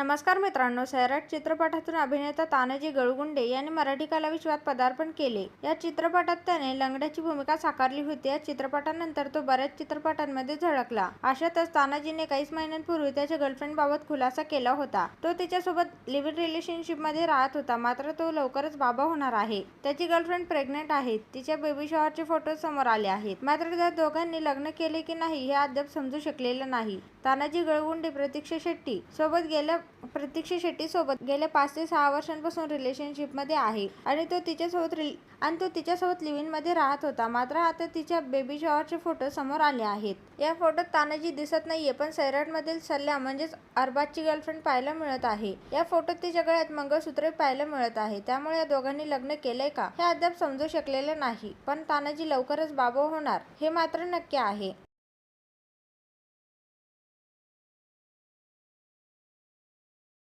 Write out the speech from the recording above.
नमस्कार मित्रांनो सैराट चित्रपटातून अभिनेता तानाजी गळगुंडे यांनी मराठी कलाविश्वात पदार्पण केले. या चित्रपटात त्याने लंगड्याची भूमिका साकारली होती. या चित्रपटानंतर तो बऱ्याच चित्रपटांमध्ये झळकला. अशातच तानाजीने काहीच महिन्यांपूर्वी त्याच्या गर्लफ्रेंडबाबत खुलासा केला होता. तो तिच्यासोबत लिव्ह इन रिलेशनशिपमध्ये राहत होता. मात्र तो लवकरच बाबा होणार आहे. त्याची गर्लफ्रेंड प्रेग्नेंट आहे. तिच्या बेबी शॉवरचे फोटो समोर आले आहेत. मात्र त्या दोघांनी लग्न केले की नाही हे अद्याप समजू शकलेलं नाही. तानाजी गळगुंडे प्रतीक्षा शेट्टी सोबत गेल्या प्रतीक्षा शेट्टीसोबत गेल्या पाच ते सहा वर्षांपासून रिलेशनशिपमध्ये आहे. आणि तो तिच्यासोबत रिल- आणि तो तिच्यासोबत लिव्हिनमध्ये राहत होता. मात्र आता तिच्या बेबी शॉवरचे फोटो समोर आले आहेत. या फोटोत तानाजी दिसत नाहीये पण सैराटमधील सल्ला म्हणजेच अरबाजची गर्लफ्रेंड पाहायला मिळत आहे. या फोटोत तिच्या गळ्यात मंगळसूत्र पाहायला मिळत आहे. त्यामुळे या दोघांनी लग्न केलंय का? हे अद्याप समजू शकलेलं नाही. पण तानाजी लवकरच बाबा होणार हे मात्र नक्की आहे.